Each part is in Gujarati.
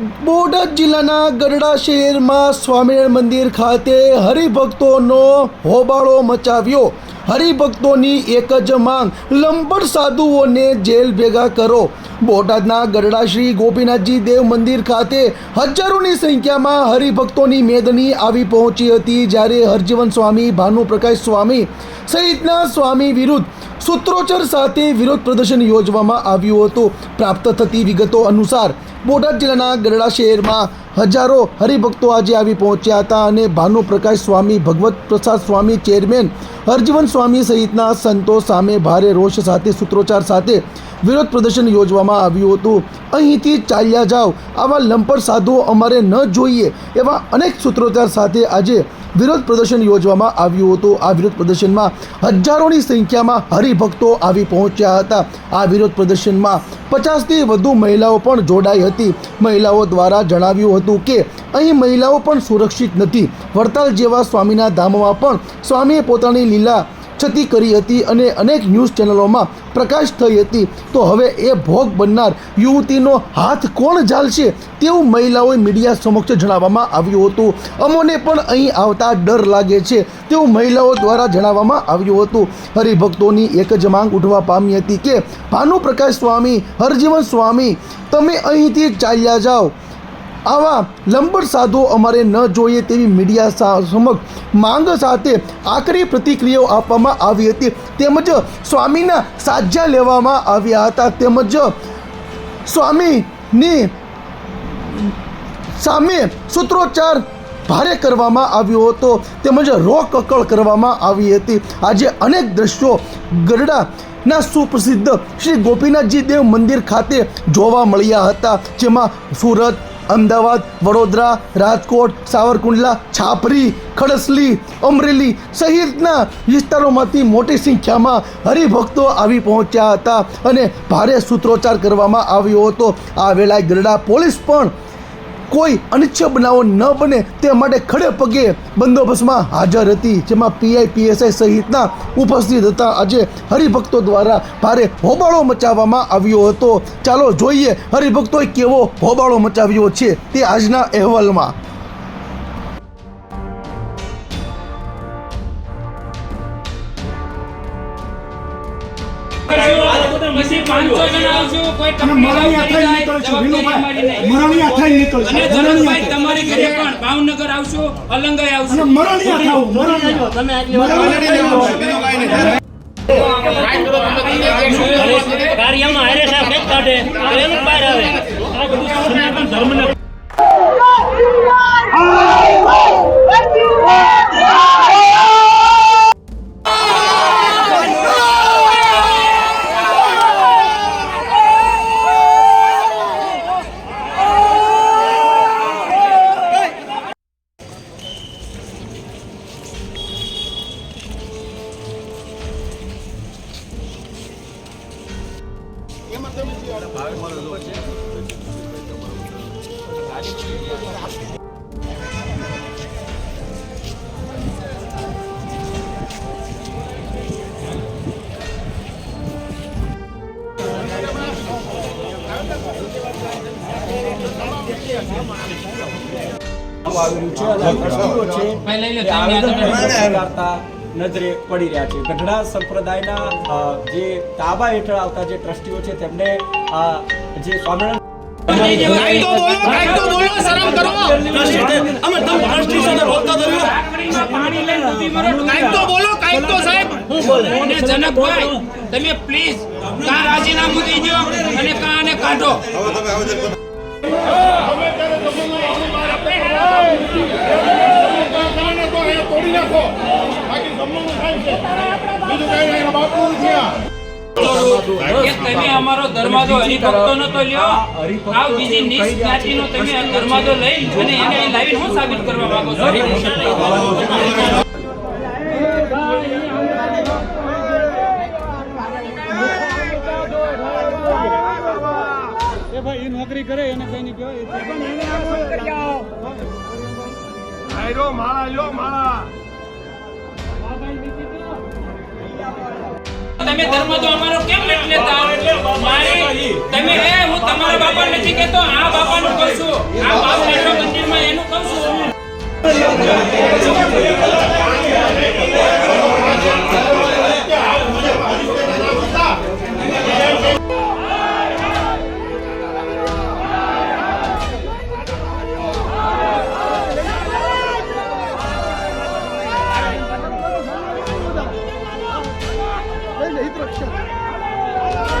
બોટાદ જિલ્લાના ગરડા શહેરમાં સ્વામિનારાયણ મંદિર ખાતે હરિભક્તોનો હોબાળો મચાવ્યો. હરિભક્તોની એક જ માંગ, લંબડ સાધુઓને જેલ ભેગા કરો. બોટાદના ગરડા શ્રી ગોપીનાથજી દેવ મંદિર ખાતે હજારોની સંખ્યામાં હરિભક્તોની મેદની આવી પહોંચી હતી જ્યારે હરજીવન સ્વામી ભાનુપ્રકાશ સ્વામી સહિતના સ્વામી વિરુદ્ધ સૂત્રોચ્ચાર સાથે વિરોધ પ્રદર્શન યોજવામાં આવ્યું હતું. પ્રાપ્ત થતી વિગતો અનુસાર બોટાદ જિલ્લાના ગરડા શહેરમાં હજારો હરિભક્તો આજે આવી પહોંચ્યા હતા અને ભાનુપ્રકાશ સ્વામી, ભગવત પ્રસાદ સ્વામી, ચેરમેન હરજીવન સ્વામી સહિતના સંતો સામે ભારે રોષ સાથે, સૂત્રોચ્ચાર સાથે વિરોધ પ્રદર્શન યોજવામાં આવ્યું હતું. અહીંથી ચાલ્યા જાઓ આવા લંપર સાધુઓ અમારે ન જોઈએ એવા અનેક સૂત્રોચ્ચાર સાથે આજે વિરોધ પ્રદર્શન યોજવામાં આવ્યું હતું. આ વિરોધ પ્રદર્શનમાં હજારોની સંખ્યામાં હરિભક્તો આવી પહોંચ્યા હતા. આ વિરોધ પ્રદર્શનમાં પચાસથી વધુ મહિલાઓ પણ જોડાઈ હતી. મહિલાઓ દ્વારા જણાવ્યું હતું કે, અહીં મહિલાઓ પણ સુરક્ષિત નથી. વડતાલ જેવા સ્વામીના ધામમાં પણ સ્વામીએ પોતાની લીલા છતી કરી હતી અને અનેક ન્યૂઝ ચેનલોમાં પ્રકાશ થઈ હતી. તો હવે એ ભોગ બનનાર યુવતીનો હાથ કોણ ઝાલશે તેવું મહિલાઓએ મીડિયા સમક્ષ જણાવવામાં આવ્યું હતું. અમોને પણ અહીં આવતા ડર લાગે છે તેવું મહિલાઓ દ્વારા જણાવવામાં આવ્યું હતું. હરિભક્તોની એક જ માંગ ઉઠવા પામી હતી કે, ભાનુપ્રકાશ સ્વામી, હરજીવન સ્વામી, તમે અહીંથી ચાલ્યા જાઓ. આવા લંબર સાધો અમારે ન જોઈએ તેવી મીડિયા સમક્ષ માંગ સાથે આકરી પ્રતિક્રિયાઓ આપવામાં આવી હતી. તેમજ સ્વામીના સાજા લેવામાં આવ્યા હતા. તેમજ સ્વામીની સામે સૂત્રોચ્ચાર ભારે કરવામાં આવ્યો હતો. તેમજ રોકકળ કરવામાં આવી હતી. આજે અનેક દ્રશ્યો ગરડાના સુપ્રસિદ્ધ શ્રી ગોપીનાથજી દેવ મંદિર ખાતે જોવા મળ્યા હતા. જેમાં સુરત અમદાવાદ, વડોદરા, રાજકોટ, સાવરકુંડલા, છાપરી, ખડસલી, અમરેલી સહિતના વિસ્તારોમાંથી મોટી સંખ્યામાં હરિભક્તો આવી પહોંચ્યા હતા અને ભારે સૂત્રોચ્ચાર કરવામાં આવ્યો હતો. આ વેળાએ ગરડા પોલીસ પણ કોઈ અનિચ્છ બનાવો ન બને તે માટે ખડે પગે બંદોબસ્તમાં હાજર હતી, જેમાં પીઆઈ પીએસઆઈ સહિતના ઉપસ્થિત હતા. આજે હરિભક્તો દ્વારા ભારે હોબાળો મચાવવામાં આવ્યો હતો. ચાલો જોઈએ હરિભક્તોએ કેવો હોબાળો મચાવ્યો છે તે આજના અહેવાલમાં. તમારી ઘરે પણ ભાવનગર આવશો અલંગાઈ આવશો. આવશું મરણિયા થાવું, મરણિયા. મરણિયા કાર્યમાં હારે સાહેબ કંઈક કાઢે. એનું બહાર આવે. આ બધું સનાતન ધર્મને આવેલું છે અને ટ્રસ્ટીઓ છે આવેદન નજરે પડી રહ્યા છે. ગઢડા સંપ્રદાયના જે તાબા હેઠળ આવતા જે ટ્રસ્ટીઓ છે તેમને આ જે સ્વામિનારાયણ મરો. કાંઈક તો બોલો કાંઈક તો સાહેબ. તમે કે અમારો ધર્માદો હરિભક્તોનો તો લ્યો. આ બીજી નીચ જ્ઞાતિનો તમે ધર્માદો લઈ અને એને લાવીને શું સાબિત કરવા માંગો છો? ભાઈ એ નોકરી કરે એને કઈ નહીં કહેવાય માળા લ્યો માળા. તમે ધર્મ તો અમારો કેમ નથી તમે એ હું તમારા બાપા નથી કેતો આ બાપાનું કહું છું. આ બાપ એટલો મંદિરમાં એનું કહું છું. Yeah.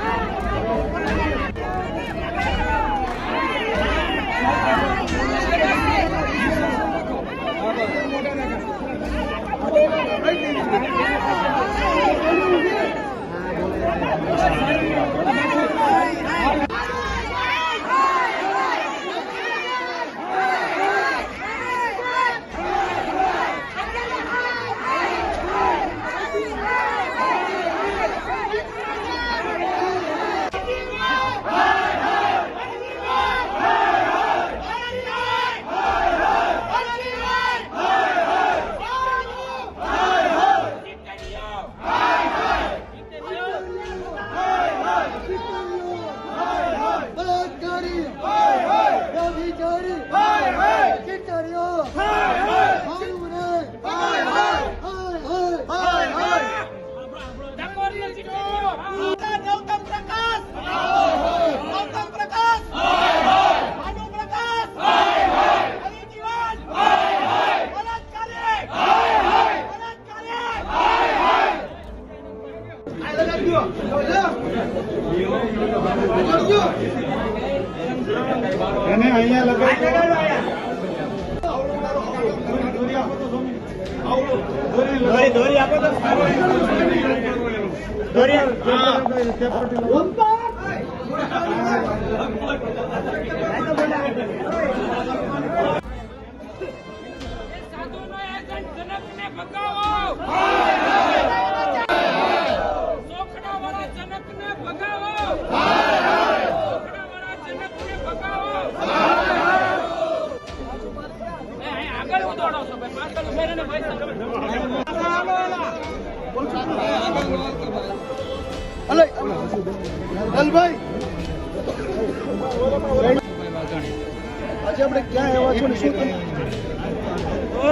આજે આપણે ક્યાં એવા છો ને શું?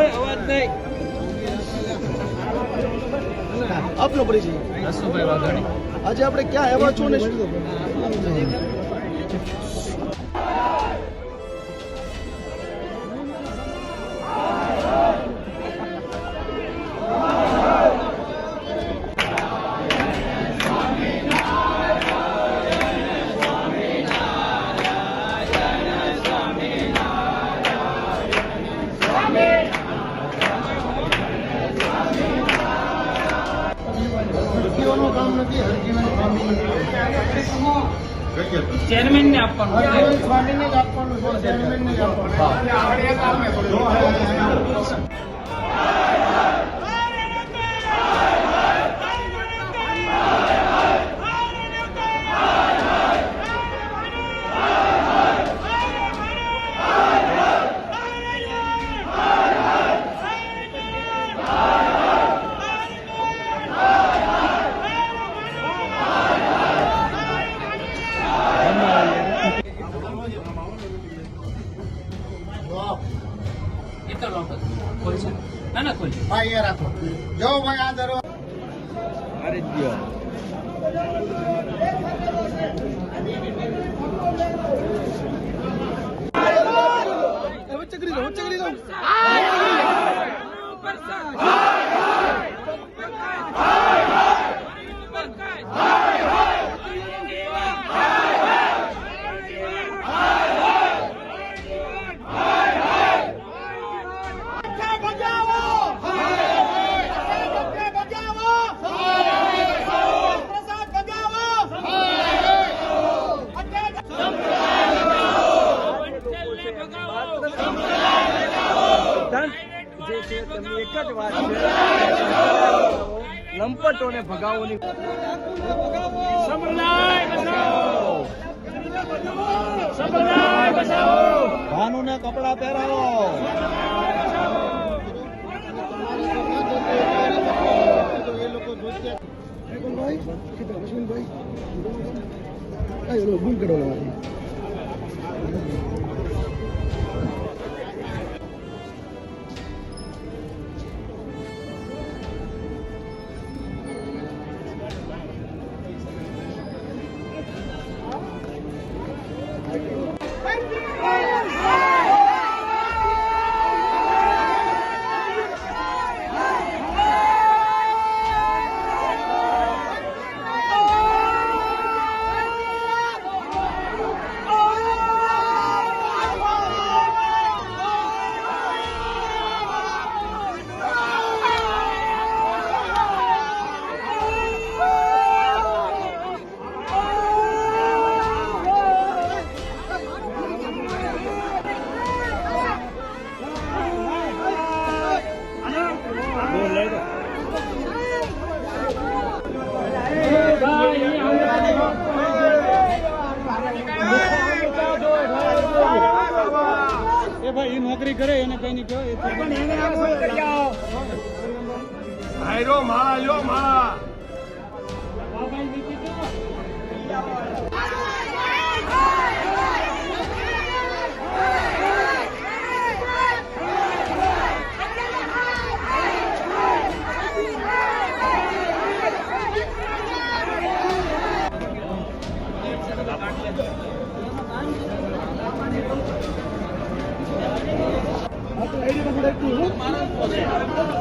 અવાજ નહીં આપનો પરિચય આજે આપણે ક્યાં એવા છો ને શું ચેરમેન ને આપવાનું. ચેરમેન ખાલીને જ આપવાનું એ નોકરી કરે એને કઈ નહીં કહેવાય. એ હાયરો માળા લ્યો માળા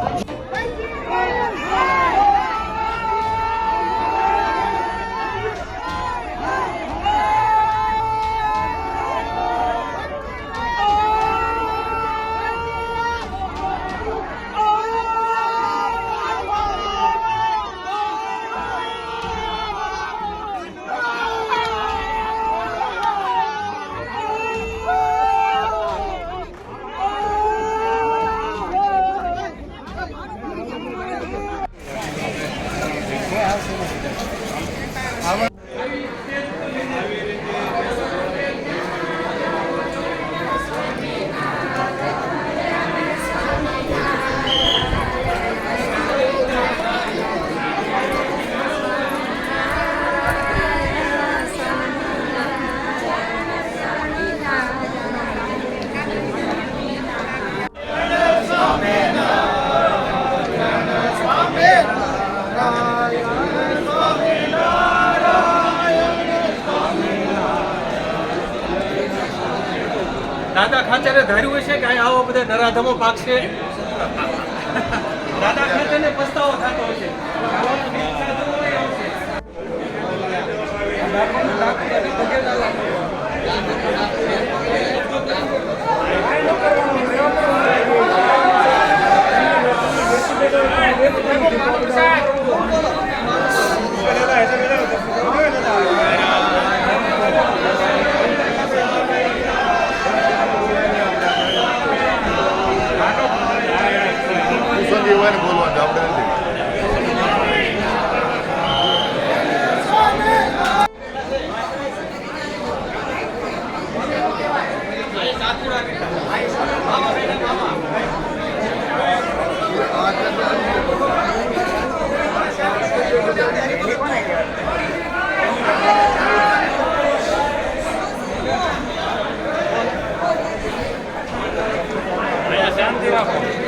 દાદા ખાચરે ધાર્યું હશે કે આવો બધા નરાધમો પાકશે દાદા ખાચરને પસ્તાવો થતો હશે સંજીવન બોલવાનું આપણે નથી શાંતિ રાખો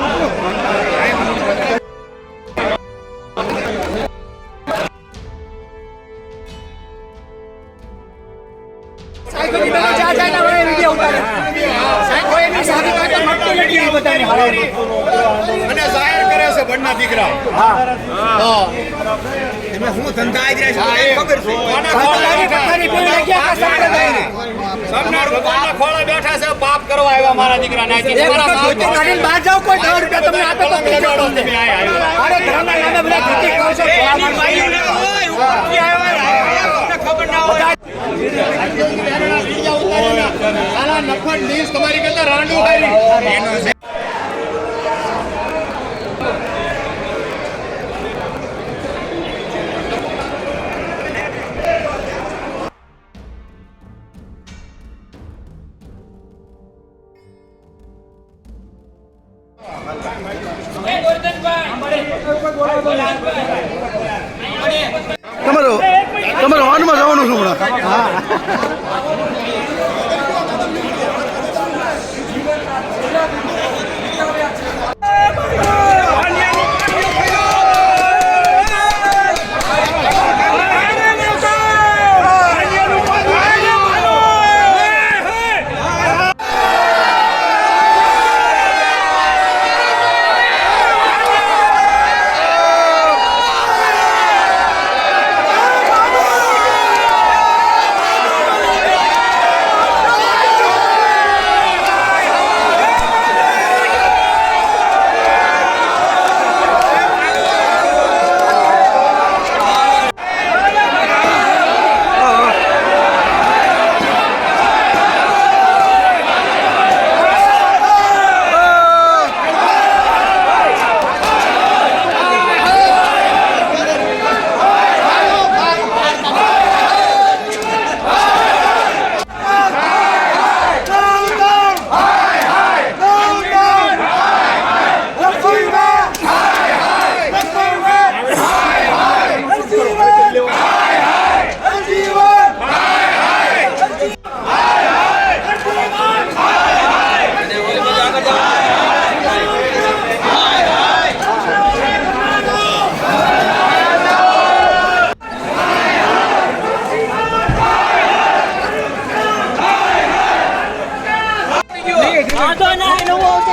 છે પાપ કરવા આવ્યા મારા દીકરા. નાખી તમારા ભાવથી બહાર જાવ કોઈ 10 રૂપિયા તમને આપે તો તમે આયા અરે ધર્મના નામે બધા ધોતી કહો છો એની બાઈ ને ઓય ઉપરથી આવ્યા તમને ખબર ના હોય. સાલા નફટ ડીશ તમારી કરતા રાંડું હારી એનો વાંધો ના નવો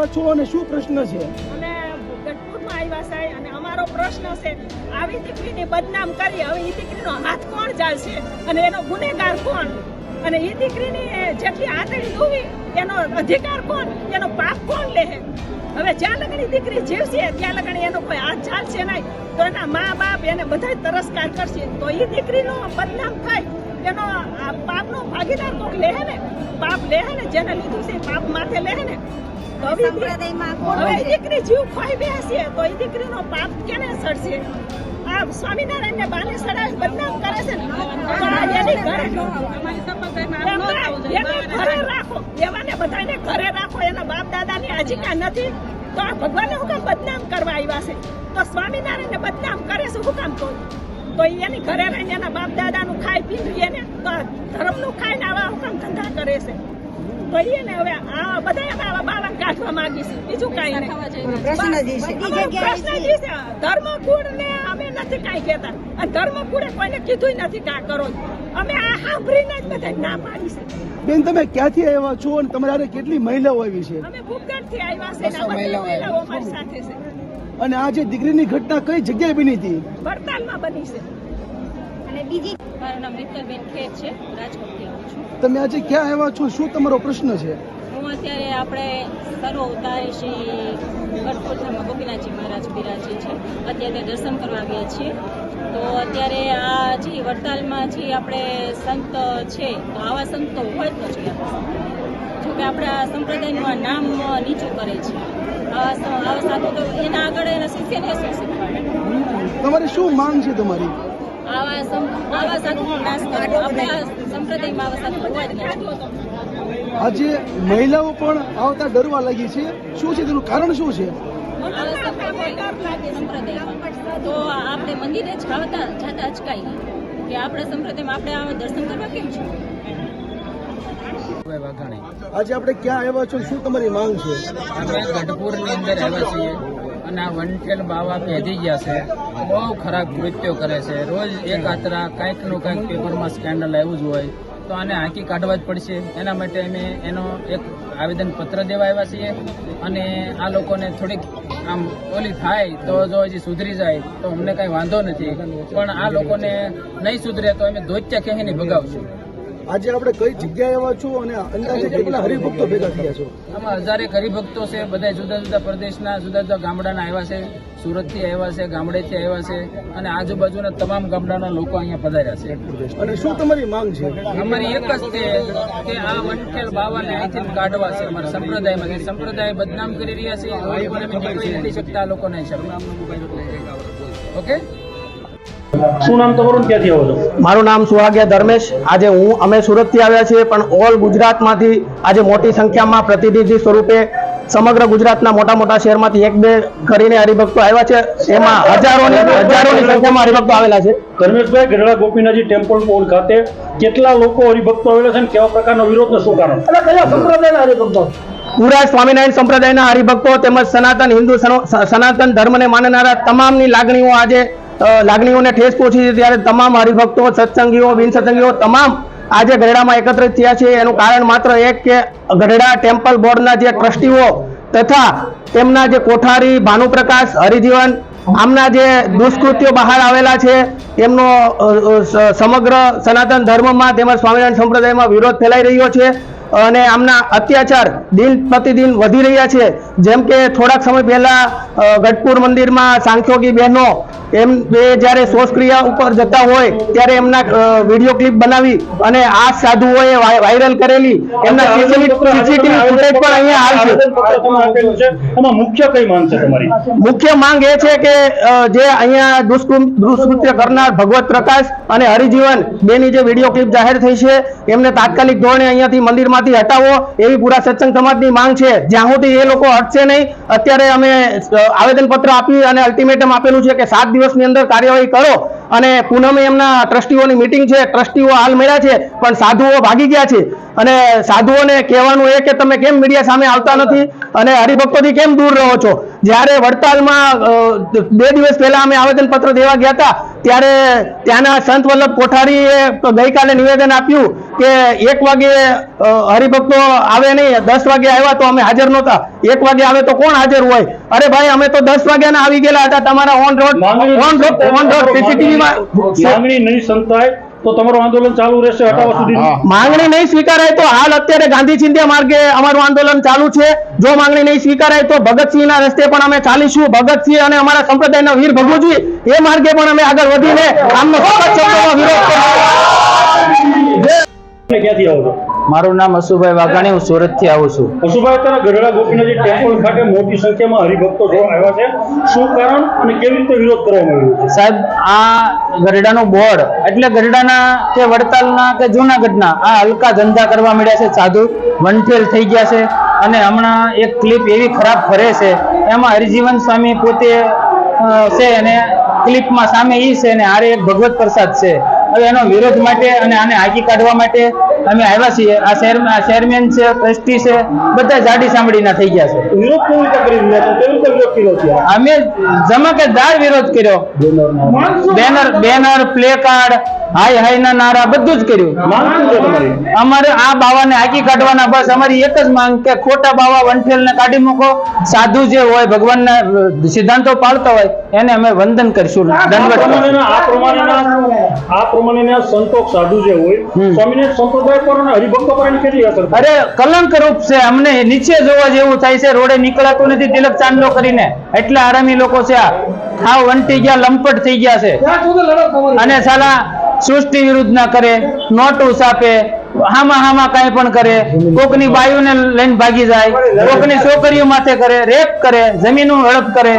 આવ્યા છો અને શું પ્રશ્ન છે? અમે ગઢપુરમાં આવ્યા સાહેબ અને અમારો પ્રશ્ન છે, આવી દીકરીને બદનામ કરી હવે એ દીકરીનો હાથ કોણ ચાલશે અને એનો ગુનેગાર કોણ? અને એ દીકરીની જેટલી આંતળી દુવી, એનો અધિકાર કોણ? એનો પાપ કોણ લે હવે જ્યાં લગણી દીકરી જીવશે, ત્યાં લગણી એનો કોઈ હાથ ચાલશે નહીં. તો એના મા બાપ એને બધા તરસ્કાર કરશે. તો એ દીકરીનો બદનામ થાય. એનો પાપનો ભાગીદાર કોક લે ને? પાપ લે ને? જેને લીધું છે પાપ માથે લે ને? દીકરી જીવ ખોઈ તો એ દીકરીનો પાપ કેને આ બાને બદનામ કરે છે આ એની ઘરે રાખો. એવાને બધાને ઘરે રાખો. એના બાપ દાદાની આજીકા નથી. તો આ ભગવાનને હું કામ બદનામ કરવા આવ્યા છે? તો સ્વામિનારાયણને બદનામ કરે છે હું કામ તો એની ઘરે રહીને એના બાપ દાદાનું ખાઈ પીધું એને ધર્મનું ખાઈને આવા હુકમ ધંધા કરે છે? ઈ ને હવે આ બધા આવા બાળક કાઢવા માંગી છે. બીજું કાંઈ નહીં. પ્રશ્ન જ છે. ધર્મ. ધર્મકુળ ને અમે નથી કાંઈ કહેતા. અને ધર્મકુળે કોઈને કીધું નથી કે કરો અમે આ સાંભળીને જ બધા ના પાડી છે. બેન તમે ક્યાંથી આવ્યા છો અને તમારે કેટલી મહિલાઓ આવી છે? અમે ભૂપગઢથી આવ્યા છે ને મહિલાઓ અમારી સાથે છે. અને આ જે દીકરીની ઘટના કઈ જગ્યાએ બની હતી? વડતાલમાં બની છે. અને બીજી મારું નામ રીતલબેન ખેત છે છું તમે આજે ક્યાં આવ્યા છો? શું તમારો પ્રશ્ન છે? હું અત્યારે આપણે સર્વ ઉતારે શ્રી કઠોળધામમાં ગોપીનાથજી મહારાજ બિરાજે છે. અત્યારે દર્શન કરવા આવ્યા છીએ. તો અત્યારે આ જે વડતાલમાં જે આપણે સંત છે તો આવા સંત હોય જ ન આપણા જો કે આપણા આ સંપ્રદાયનું નામ નીચું કરે છે. આવા આવા સાધુ તો એના આગળ એના શિષ્યને શું શીખવાડે? તમારે શું માંગ છે તમારી? આવા આવા સાધુનો નાશ કરવો આપણે સંપ્રદાયમાં આવા સાધુ હોય જ ન આજે મહિલાઓ પણ આવતા ડરવા લાગી છે. શું છે તેનું કારણ શું છે? તો આપણે મંદિરે જ ખાવતા જતા અચકાઈએ કે આપણે સંપ્રદાયમાં આપણે આવા દર્શન કરવા કેમ છે? આજે આપણે ક્યાં આવ્યા છો? શું તમારી માંગ છે? અમે ગઢપુરની અંદર આવ્યા છીએ અને આ વનટેલ બાવા પેધી ગયા છે. બહુ ખરાબ કૃત્યો કરે છે. રોજ એક આતરા કાંઈકનું કાંઈક પેપરમાં સ્કેન્ડલ આવ્યું જ હોય. તો આને હાંકી કાઢવા જ પડશે. એના માટે અમે એનો એક આવેદન પત્ર દેવા આવ્યા છીએ. અને આ લોકોને થોડીક આમ ઓલી થાય તો જો હજી સુધરી જાય, તો અમને કાંઈ વાંધો નથી. પણ આ લોકોને નહીં સુધરે તો અમે ધોત્યા નહીં ભગાવશું. આજે આપણે કઈ જગ્યાએ એવા છો અને અંદાજે કેટલા હરિભક્તો ભેગા થયા છો? આમાં હજારેક હરિભક્તો છે બધા જુદા જુદા પ્રદેશના જુદા જુદા ગામડાના આવ્યા છે સુરતથી આવ્યા છે ગામડેથી આવ્યા છે અને આજુબાજુના તમામ ગામડાના લોકો અહીંયા પધાર્યા છે. અને શું તમારી માંગ છે? અમારી એક જ છે કે આ વંઠેલ બાવાને અહીંથી કાઢવા છે અમારા સંપ્રદાયમાંથી. સંપ્રદાય બદનામ કરી રહ્યા છે. એ લોકોને અમે નીકળી નથી શકતા લોકોને ઓકે? શું નામ તમારું? ક્યાંથી આવો છો? મારું નામ સુહાગ્યા ધર્મેશ. આજે હું અમે સુરતથી આવ્યા છીએ પણ ઓલ ગુજરાતમાંથી આજે મોટી સંખ્યામાં પ્રતિનિધિ સ્વરૂપે સમગ્ર ગુજરાતના મોટા મોટા શહેરમાંથી એક બે કરીને હરિભક્તો આવ્યા છે. એમાં હજારોની હજારોની સંખ્યામાં હરિભક્તો આવેલા છે. ધર્મેશભાઈ ગઢડા ગોપીનાથજી ટેમ્પલ પોલ ખાતે કેટલા લોકો હરિભક્તો આવેલા છે કેવા પ્રકારનો વિરોધ ને શું કારણ? કયા સંપ્રદાયના હરિભક્તો? પૂરા સ્વામિનારાયણ સંપ્રદાયના હરિભક્તો તેમજ સનાતન હિન્દુ સનાતન ધર્મને માનનારા તમામની લાગણીઓ આજે લાગણીઓને ઠેસ પહોંચી છે ત્યારે તમામ હરિભક્તો, સત્સંગીઓ, બિનસત્સંગીઓ તમામ આજે ગઢડામાં એકત્રિત થયા છે. એનું કારણ માત્ર એક કે ગઢડા ટેમ્પલ બોર્ડના જે ટ્રસ્ટીઓ તથા તેમના જે કોઠારી ભાનુપ્રકાશ, હરિજીવન આમના જે દુષ્કૃત્યો બહાર આવેલા છે, તેમનો સમગ્ર સનાતન ધર્મમાં તેમજ સ્વામિનારાયણ સંપ્રદાયમાં વિરોધ ફેલાઈ રહ્યો છે. અને આમના અત્યાચાર દિન પ્રતિદિન વધી રહ્યા છે. જેમ કે થોડાક સમય પહેલા ગઢપુર મંદિરમાં સાંખ્યોગી બહેનો એમ બે જ્યારે શોષક્રિયા ઉપર જતા હોય ત્યારે એમના વીડિયો ક્લિપ બનાવી અને આ સાધુઓએ વાયરલ કરેલી એમના સીસીટીવી ફૂટેજ પણ અહીંયા આવે છે. આવેદનપત્ર તમે આપેલું છે એમાં મુખ્ય કઈ માંગ છે તમારી? મુખ્ય માંગ એ છે કે જે અહીંયા દુષ્કૃ- દુષ્કૃત્ય કરનાર ભગવત પ્રકાશ અને હરિજીવન બેની જે વીડિયો ક્લિપ જાહેર થઈ છે એમને તાત્કાલિક ધોરણે અહીંયાથી મંદિરમાંથી હટાવો એવી પૂરા સત્સંગ સમાજની માંગ છે. જ્યાં સુધી એ લોકો હટશે નહીં, અત્યારે અમે આવેદનપત્ર આપી અને અલ્ટિમેટમ આપેલું છે કે સાત દિવસની અંદર કાર્યવાહી કરો. અને પૂનમે એમના ટ્રસ્ટીઓની મિટિંગ છે. ટ્રસ્ટીઓ હાલ મળ્યા છે, પણ સાધુઓ ભાગી ગયા છે. અને સાધુઓને કહેવાનું એ કે તમે કેમ મીડિયા સામે આવતા નથી અને હરિભક્તોથી કેમ દૂર રહો છો? જ્યારે વડતાલમાં બે દિવસ પહેલા અમે આવેદનપત્ર દેવા ગયા હતા ત્યારે ત્યાંના સંત વલ્લભ કોઠારીએ ગઈકાલે નિવેદન આપ્યું કે એક વાગે હરિભક્તો આવે નહીં દસ વાગે આવ્યા તો અમે હાજર નહોતા. એક વાગે આવે તો કોણ હાજર હોય? અરે ભાઈ અમે તો દસ વાગ્યાના આવી ગયેલા હતા તમારા on road on road on road સીસીટીવીમાં માંગણી નહીં સંતાય તો તમારું આંદોલન ચાલુ રહેશે હટાવવા સુધી માંગણી નહીં સ્વીકારાય તો હાલ અત્યારે ગાંધી ચિંધ્યા માર્ગે અમારું આંદોલન ચાલુ છે. જો માંગણી નહીં સ્વીકારાય તો ભગતસિંહના રસ્તે પણ અમે ચાલીશું. ભગતસિંહ અને અમારા સંપ્રદાયના વીર ભગવજી એ માર્ગે પણ અમે આગળ વધીને આમનો સખત શબ્દોમાં વિરોધ કરીશું. ક્યાંથી આવો છો? મારું નામ અશુભાઈ વાઘાણી હું સુરતથી આવું છું. અશુભાઈ અત્યારે ગઢડા ગોપીનાથજી ટેમ્પલ ખાતે મોટી સંખ્યામાં હરિભક્તો જોવા આવ્યા છે. શું કારણ અને કેવી રીતે વિરોધ કરવામાં આવ્યો છે? સાહેબ આ ગરડાનું બોર્ડ એટલે ગઢડાના કે વડતાલના કે જૂનાગઢના આ હલકા ધંધા કરવા મળ્યા છે. સાધુ વનફેલ થઈ ગયા છે અને હમણાં એક ક્લિપ એવી ખરાબ ફરે છે. એમાં હરિજીવન સ્વામી પોતે છે અને ક્લિપમાં સામે ઈ છે અને આરે એક ભગવત પ્રસાદ છે. હવે એનો વિરોધ માટે અને આને હાકી કાઢવા માટે અમે આવ્યા છીએ. આ શહેર આ ચેરમેન છે ટ્રસ્ટી છે બધા જાડી સાંભળીના થઈ ગયા છે. વિરોધ કેવી રીતે કરી? રહ્યા કેવી રીતે વિરોધ કર્યો છે? અમે જમાકેદાર વિરોધ કર્યો. બેનર. બેનર પ્લે કાર્ડ હાય હાય ના નારા બધું જ કર્યું. અમારે આ બાવાને હાકી કાઢવાના બસ અમારી એક જ માંગ કે ખોટા બાવા વંઠેલ ને કાઢી મૂકો. સાધુ જે હોય ભગવાનના સિદ્ધાંતો પાળતા હોય એને અમે વંદન કરીશું. આ દંડવત કરીશું. પ્રમાણેના આ પ્રમાણેના આ પ્રમાણેના સંતો સાધુ જે હોય હમ. સંપ્રદાય પર અને હરિભક્તો પર કેટલી અસર અરે કલંક રૂપ છે. અમને નીચે જોવા જેવું થાય છે. રોડે નીકળાતું નથી. તિલક ચાંદલો કરીને. એટલા આરામી લોકો છે આ. ખાવ વંટી ગયા લંપટ થઈ ગયા છે. અને સાલા સૃષ્ટિ વિરુદ્ધ ના કરે નોટ ઉસાપે હામા હામા કાંઈ પણ કરે કોકની બાયુને લઈને ભાગી જાય કોકની છોકરીઓ માથે કરે રેપ કરે જમીન હડપ કરે.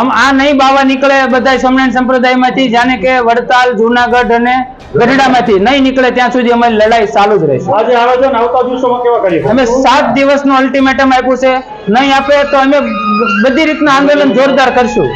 આમ આ નહીં બાવા નીકળે બધા સમરણ સંપ્રદાયમાંથી જાણે કે વડતાલ જુનાગઢ અને ગઢડામાંથી નહીં નીકળે ત્યાં સુધી અમારી લડાઈ ચાલુ જ રહેશે. આજે આયોજન આવતા દિવસોમાં કેવા કરીએ? અમે સાત દિવસનું અલ્ટિમેટમ આપ્યું છે. નહીં આપે તો અમે બધી રીતના આંદોલન જોરદાર કરશું.